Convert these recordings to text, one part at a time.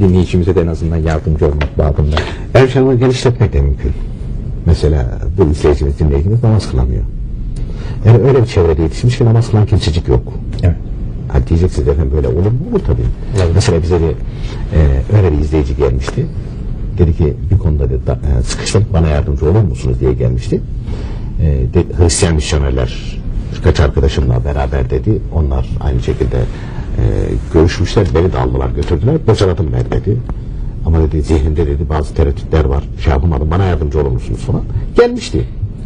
dinleyicimize de en azından yardımcı olmak babında. Erşan'ı genişletmek de mümkün. Mesela bu izleyicimiz, dinleyicimiz namaz kılamıyor. Yani öyle bir çevrede yetişmiş ki namaz kılan kimsecik yok. Evet. Ha diyeceksiniz efendim böyle olur mu? Olur tabii. Mesela bize bir e, öyle bir izleyici gelmişti. Dedi ki bir konuda dedi, da, e, sıkıştım bana yardımcı olur musunuz diye gelmişti. E, de, Hristiyan misyonerler birkaç arkadaşımla beraber dedi. Onlar aynı şekilde e, görüşmüşler. Beni de aldılar götürdüler. Bocaladım ben dedi. Ama dedi zihnimde dedi bazı tereddütler var. Şey yapamadım bana yardımcı olur musunuz falan. Gelmişti.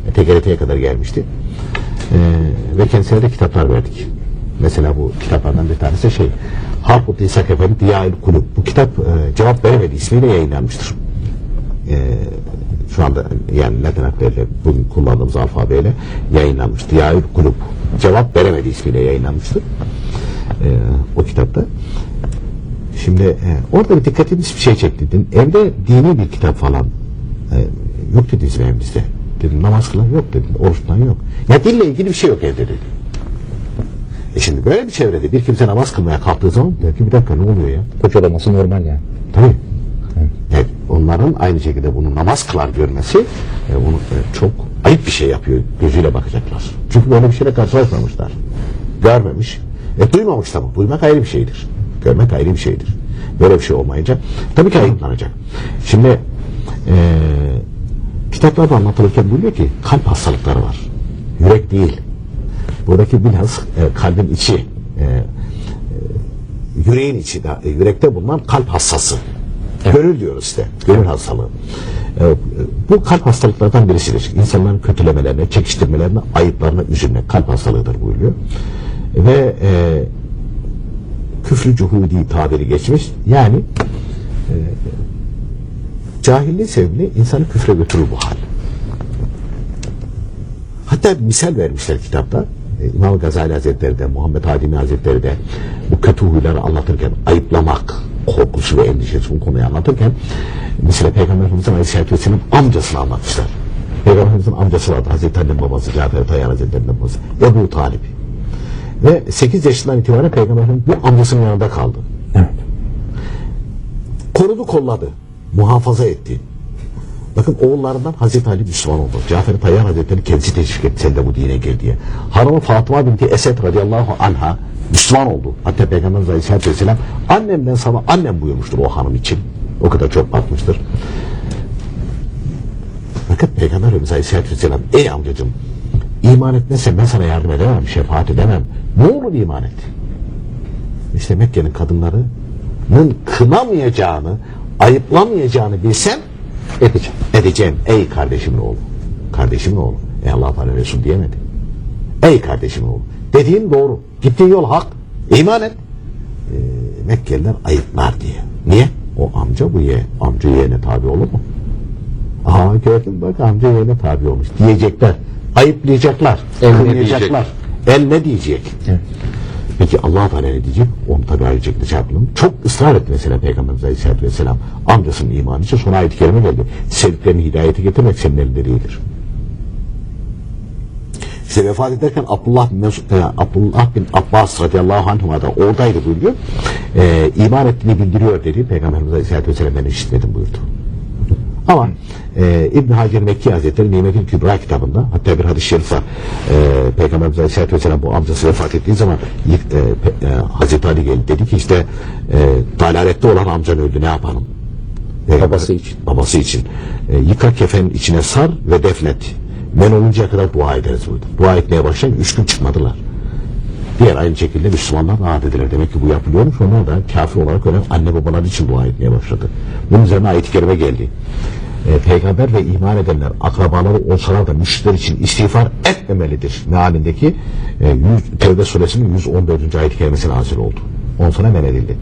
E, TGRT'ye kadar gelmişti. E, ve kendisine de kitaplar verdik. Mesela bu kitaplardan bir tanesi şey Harput İshak Efendi Diyail Kulüp. Bu kitap e, cevap veremedi ismiyle yayınlanmıştır. E, şu anda yani Latin harfleriyle bugün kullandığımız alfabeyle yayınlanmış. Diyail Kulüp. Cevap veremedi ismiyle yayınlanmıştır. E, o kitapta. Şimdi e, orada bir dikkatimiz bir şey çekti. Dedim, evde dini bir kitap falan e, yok dediniz mi evimizde? Dedim namaz kılan yok dedim. Oruç tutan yok. Ya dille ilgili bir şey yok evde dedi. E şimdi böyle bir çevrede bir kimse namaz kılmaya kalktığı zaman der ki bir dakika ne oluyor ya? Kocalaması normal yani. Tabii. Yani onların aynı şekilde bunu namaz kılar görmesi e, onu e, çok ayıp bir şey yapıyor gözüyle bakacaklar. Çünkü böyle bir şeyle karşılaşmamışlar. Görmemiş. E duymamış da bu. Duymak ayrı bir şeydir. Görmek ayrı bir şeydir. Böyle bir şey olmayınca tabii ki ayıplanacak. Şimdi e, kitaplarda anlatılırken buyuruyor ki kalp hastalıkları var. Yürek değil. Buradaki bilhas e, kalbin içi e, yüreğin içi, de, e, yürekte bulunan kalp hassası. Gönül diyoruz işte. Gönül hastalığı. E, e, bu kalp hastalıklardan birisidir. İnsanların kötülemelerine, çekiştirmelerine, ayıplarına üzülmek kalp hastalığıdır buyuruyor. Ve e, küfrü cuhudi tabiri geçmiş. Yani e, cahilliği sebebiyle insanı küfre götürür bu hal. Hatta misal vermişler kitapta. E, İmam Gazali Hazretleri de, Muhammed Hadimi Hazretleri de bu kötü huyları anlatırken ayıplamak korkusu ve endişesi bu konuyu anlatırken mesela Peygamber Efendimiz'in Aleyhisselatü Vesselam amcasını anlatmışlar. Peygamber Efendimiz'in amcası vardı. Hazreti Ali'nin babası, Cafer Tayyan Hazretleri'nin babası. Ebu Talip. Ve 8 yaşından itibaren Peygamber Efendimiz bu amcasının yanında kaldı. Evet. Korudu kolladı. Muhafaza etti. Bakın oğullarından Hazreti Ali Müslüman oldu. Cafer Tayyar Hazretleri kendisi teşvik etti sen de bu dine gir diye. Hanımı Fatıma binti Esed radıyallahu anha Müslüman oldu. Hatta Peygamberimiz Aleyhisselatü Vesselam annemden sana annem buyurmuştur o hanım için. O kadar çok bakmıştır. Fakat Peygamber Efendimiz Aleyhisselatü Vesselam ey amcacım iman etmezsen ben sana yardım edemem, şefaat edemem. Ne olur iman et. İşte Mekke'nin kadınlarının kınamayacağını, ayıplamayacağını bilsem edeceğim. Edeceğim. Ey kardeşimin oğlu. Kardeşimin oğlu. Ey Allah Teala Resul diyemedi. Ey kardeşimin oğlu. Dediğin doğru. Gittiğin yol hak. İman et. Ee, Mekkeliler ayıplar diye. Niye? O amca bu ye. Amca yeğene tabi olur mu? Aa gördün bak amca yeğene tabi olmuş. Diyecekler. Ayıplayacaklar. El ne kınayacaklar. El ne diyecek? Evet. Peki Allah Teala ne diyecek? Onu tabi ayrıca şey yapalım. Çok ısrar etti mesela Peygamberimiz Aleyhisselatü Vesselam. Amcasının imanı için sonra ayet-i kerime geldi. Sevdiklerini hidayete getirmek senin elinde değildir. İşte vefat ederken Abdullah bin, Mesud, e, Abdullah bin Abbas radıyallahu anhuma da oradaydı buyuruyor. E, iman ettiğini bildiriyor dedi. Peygamberimiz Aleyhisselatü Vesselam ben işitmedim buyurdu. Ama e, İbn Hacer Mekki Hazretleri Nimetül Kübra kitabında hatta bir hadis-i şerif var. E, Peygamberimiz Aleyhisselatü Vesselam bu amcası vefat ettiği zaman e, e, Hazreti Ali geldi dedi ki işte e, dalalette olan amcan öldü ne yapalım? Peygamber- Babası için. Babası için. E, yıka kefenin içine sar ve defnet. Men oluncaya kadar dua ederiz buyurdu. Dua etmeye başlayın üç gün çıkmadılar. Diğer aynı şekilde Müslümanlar rahat edilir. Demek ki bu yapılıyormuş. Onlar da kafir olarak ölen anne babalar için dua etmeye başladı. Bunun üzerine ayet-i kerime geldi. Ee, peygamber ve iman edenler akrabaları olsalar da müşrikler için istiğfar etmemelidir. Mealindeki e, 100, Tevbe suresinin 114. ayet-i kerimesi nazil oldu. Ondan sonra men edildi.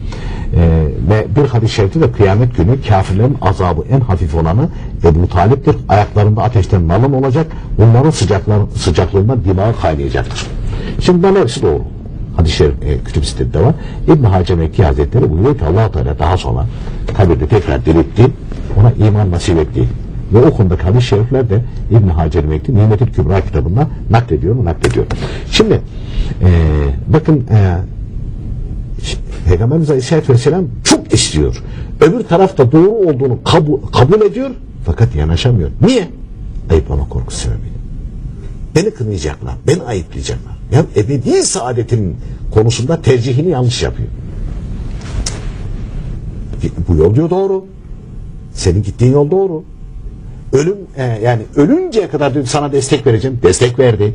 Ee, ve bir hadis-i şerifte de kıyamet günü kafirlerin azabı en hafif olanı Ebu Talip'tir. Ayaklarında ateşten nalın olacak. Bunların sıcaklar, sıcaklığından dimağı kaynayacaktır. Şimdi bunların hepsi doğru. Hadis-i şerif e, kütüb sitede var. İbn Hacer Mekki Hazretleri buyuruyor ki allah Teala daha sonra kabirde tekrar diriltti. Ona iman nasip etti. Ve o konudaki hadis-i şerifler de İbn Hacer Mekki Nimetül Kübra kitabında naklediyor, naklediyor. Şimdi e, bakın e, Peygamberimiz Aleyhisselatü Vesselam çok istiyor. Öbür tarafta doğru olduğunu kabul, kabul ediyor fakat yanaşamıyor. Niye? Ayıplama korkusu sebebiyle. Beni kınayacaklar, beni ayıplayacaklar. Ya ebedi saadetin konusunda tercihini yanlış yapıyor. Bu yol diyor doğru. Senin gittiğin yol doğru. Ölüm e, yani ölünceye kadar diyor, sana destek vereceğim. Destek verdi.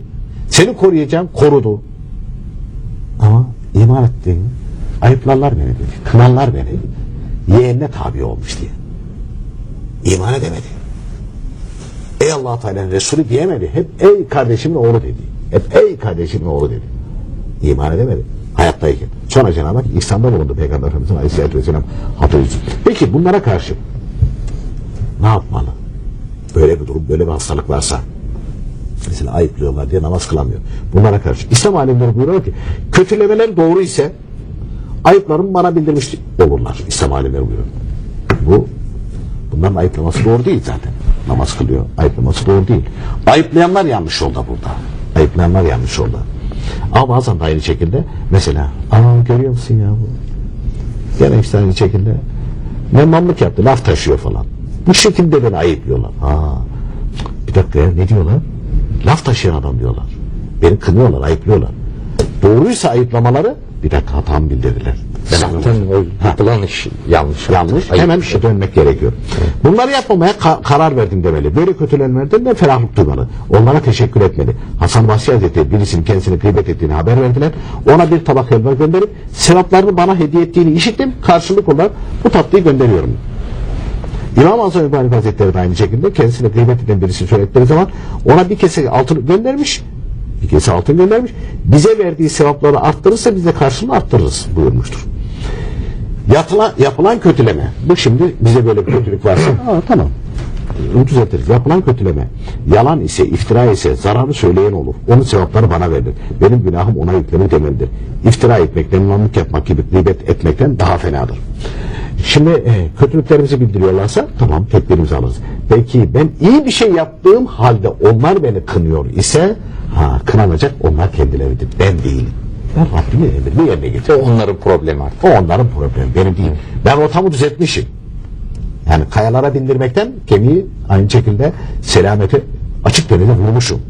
Seni koruyacağım. Korudu. Ama iman ettiğin ayıplarlar beni dedi. Kınarlar beni. Yeğenine tabi olmuş diye. İman edemedi. Ey allah Teala'nın Resulü diyemedi. Hep ey kardeşimin oğlu dedi. Hep ey kardeşimin oğlu dedi. İman edemedi. Hayattayken. Sonra Cenab-ı Hak İhsan'da bulundu Peygamber Efendimiz'in Aleyhisselatü Vesselam hatırlayıcı. Peki bunlara karşı ne yapmalı? Böyle bir durum, böyle bir hastalık varsa mesela ayıplıyorlar diye namaz kılamıyor. Bunlara karşı. İslam alimleri buyuruyor ki kötülemeler doğru ise ayıplarımı bana bildirmiş olurlar. İslam alimleri buyuruyor. Bu bunların ayıplaması doğru değil zaten. Namaz kılıyor. Ayıplaması doğru değil. Ayıplayanlar yanlış yolda burada. Ayıplayanlar yanlış yolda. Ama bazen de aynı şekilde mesela aa görüyor musun ya bu? Gene işte aynı şekilde memnunluk yaptı. Laf taşıyor falan. Bu şekilde beni ayıplıyorlar. Ha. Bir dakika ya ne diyorlar? Laf taşıyan adam diyorlar. Beni kınıyorlar, ayıplıyorlar. Doğruysa ayıplamaları bir dakika hatamı bildirdiler. Ben Zaten o yapılan iş yanlış. Yanlış. Ayıp Hemen bir şey. dönmek gerekiyor. Bunları yapmamaya ka- karar verdim demeli. Böyle kötülenmelerden de ferahlık duymalı. Onlara teşekkür etmeli. Hasan Basri Hazretleri birisinin kendisini gıybet ettiğini haber verdiler. Ona bir tabak helva gönderip sevaplarını bana hediye ettiğini işittim. Karşılık olarak bu tatlıyı gönderiyorum. İmam Azam İbrahim Hazretleri de aynı şekilde kendisine gıybet eden birisi söyledikleri zaman ona bir kese altın göndermiş. Bir kese altın göndermiş. Bize verdiği sevapları arttırırsa biz de karşılığını arttırırız buyurmuştur. Yatıla, yapılan kötüleme. Bu şimdi bize böyle bir kötülük varsa aa, tamam. Onu düzeltiriz. Yapılan kötüleme. Yalan ise, iftira ise, zararı söyleyen olur. Onun sevapları bana verilir. Benim günahım ona yüklenir demelidir. İftira etmekten, imamlık yapmak gibi gıybet etmekten daha fenadır. Şimdi e, kötülüklerimizi bildiriyorlarsa tamam tedbirimizi alırız. Peki ben iyi bir şey yaptığım halde onlar beni kınıyor ise ha, kınanacak onlar kendileridir. Ben değilim. Ben Rabbimin emrini yerine O getiriyorum. onların problemi artık. O onların problemi. Benim değil. Ben rotamı düzeltmişim. Yani kayalara bindirmekten gemiyi aynı şekilde selamete açık denize vurmuşum.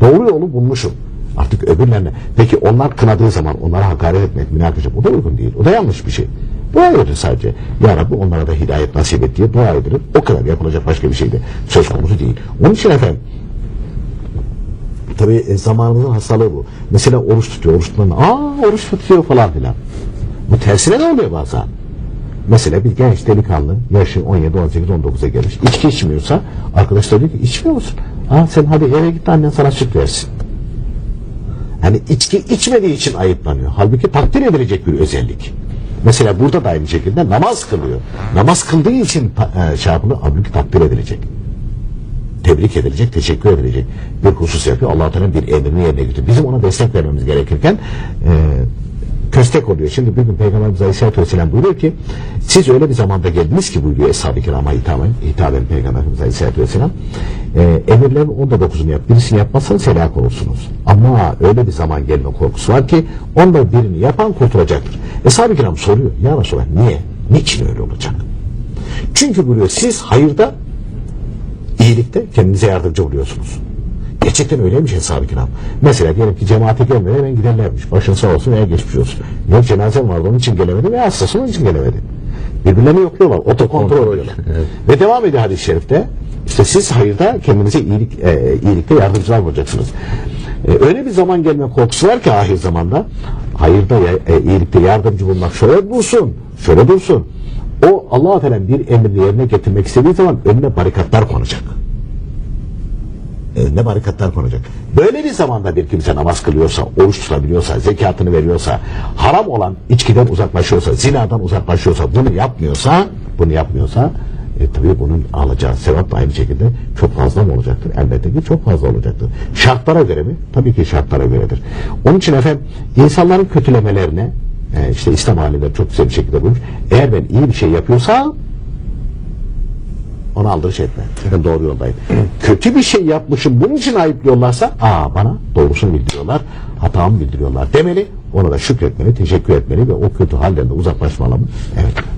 Doğru yolu bulmuşum. Artık öbürlerine. Peki onlar kınadığı zaman onlara hakaret etmek, münakaşa bu da uygun değil. O da yanlış bir şey. Dua edilir sadece. Ya Rabbi onlara da hidayet nasip et diye dua edilir. O kadar yapılacak başka bir şey de söz konusu değil. Onun için efendim Tabii e, zamanımızın hastalığı bu. Mesela oruç tutuyor, oruç tutan, aa oruç tutuyor falan filan. Bu tersine de oluyor bazen. Mesela bir genç delikanlı, yaşı 17, 18, 19'a gelmiş. İçki içmiyorsa, arkadaşlar diyor ki içmiyor musun? Aa sen hadi eve git annen sana süt versin. Yani içki içmediği için ayıplanıyor. Halbuki takdir edilecek bir özellik. Mesela burada da aynı şekilde namaz kılıyor. Namaz kıldığı için e, şey halbuki takdir edilecek tebrik edilecek, teşekkür edilecek bir husus yapıyor. Allah Teala'nın bir emrini yerine getiriyor. Bizim ona destek vermemiz gerekirken e, köstek oluyor. Şimdi bir gün Peygamberimiz Aleyhisselatü Vesselam buyuruyor ki siz öyle bir zamanda geldiniz ki buyuruyor Eshab-ı Kiram'a hitaben, hitaben Peygamberimiz Aleyhisselatü Vesselam e, emirlerin onda dokuzunu yap, birisini yapmazsanız helak olursunuz. Ama öyle bir zaman gelme korkusu var ki onda birini yapan kurtulacaktır. Eshab-ı Kiram soruyor ya Resulallah niye? Niçin öyle olacak? Çünkü buyuruyor siz hayırda iyilikte kendinize yardımcı oluyorsunuz. Gerçekten öyleymiş hesabı kiram. Mesela diyelim ki cemaate gelmedi hemen giderlermiş. Başın sağ olsun veya geçmiş olsun. Yok cenazem vardı onun için gelemedi veya hastasın onun için gelemedi. Birbirlerini yokluyorlar. Otokontrol ediyorlar. Ve devam ediyor hadis-i şerifte. İşte siz hayırda kendinize iyilik, e, iyilikte yardımcılar olacaksınız. E, öyle bir zaman gelme korkusu var ki ahir zamanda. Hayırda, e, iyilikte yardımcı bulmak şöyle dursun, şöyle dursun. O Allah-u Teala'nın bir emrini yerine getirmek istediği zaman önüne barikatlar konacak. Önüne barikatlar konacak. Böyle bir zamanda bir kimse namaz kılıyorsa, oruç tutabiliyorsa, zekatını veriyorsa, haram olan içkiden uzaklaşıyorsa, zinadan uzaklaşıyorsa, bunu yapmıyorsa, bunu yapmıyorsa, e, tabii bunun alacağı sevap da aynı şekilde çok fazla mı olacaktır? Elbette ki çok fazla olacaktır. Şartlara göre mi? Tabii ki şartlara göredir. Onun için efendim insanların kötülemelerine e, işte İslam alimleri çok güzel bir şekilde bulmuş. Eğer ben iyi bir şey yapıyorsam ona aldırış etme. Ben doğru yoldayım. Kötü bir şey yapmışım bunun için ayıplıyorlarsa aa bana doğrusunu bildiriyorlar. Hatamı bildiriyorlar demeli. Ona da şükretmeli, teşekkür etmeli ve o kötü halden de uzaklaşmalı. Evet.